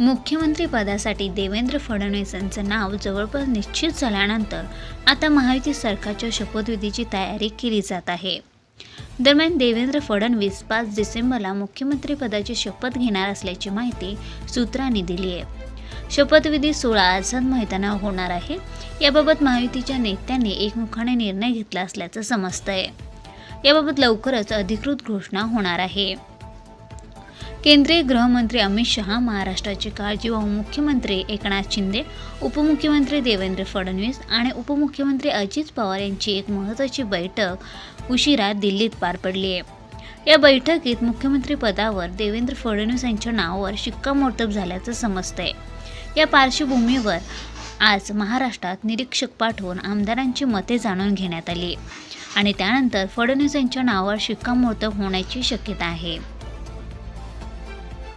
मुख्यमंत्रीपदासाठी देवेंद्र फडणवीस यांचं नाव जवळपास निश्चित झाल्यानंतर आता महायुती सरकारच्या शपथविधीची तयारी केली जात आहे. दरम्यान देवेंद्र फडणवीस पाच डिसेंबरला मुख्यमंत्रीपदाची शपथ घेणार असल्याची माहिती सूत्रांनी दिली आहे. शपथविधी सोळा आझाद मैदानावर होणार आहे. याबाबत महायुतीच्या नेत्यांनी एकमुखाने निर्णय घेतला असल्याचं समजतंय. याबाबत लवकरच अधिकृत घोषणा होणार आहे. केंद्रीय गृहमंत्री अमित शहा महाराष्ट्राची काळजी व मुख्यमंत्री एकनाथ शिंदे उपमुख्यमंत्री देवेंद्र फडणवीस आणि उपमुख्यमंत्री अजित पवार यांची एक महत्त्वाची बैठक उशिरा दिल्लीत पार पडली आहे. या बैठकीत मुख्यमंत्री पदावर देवेंद्र फडणवीस यांच्या नावावर शिक्कामोर्तब झाल्याचं समजतंय. या पार्श्वभूमीवर आज महाराष्ट्रात निरीक्षक पाठवून आमदारांची मते जाणून घेण्यात आली आणि त्यानंतर फडणवीस यांच्या नावावर शिक्कामोर्तब होण्याची शक्यता आहे.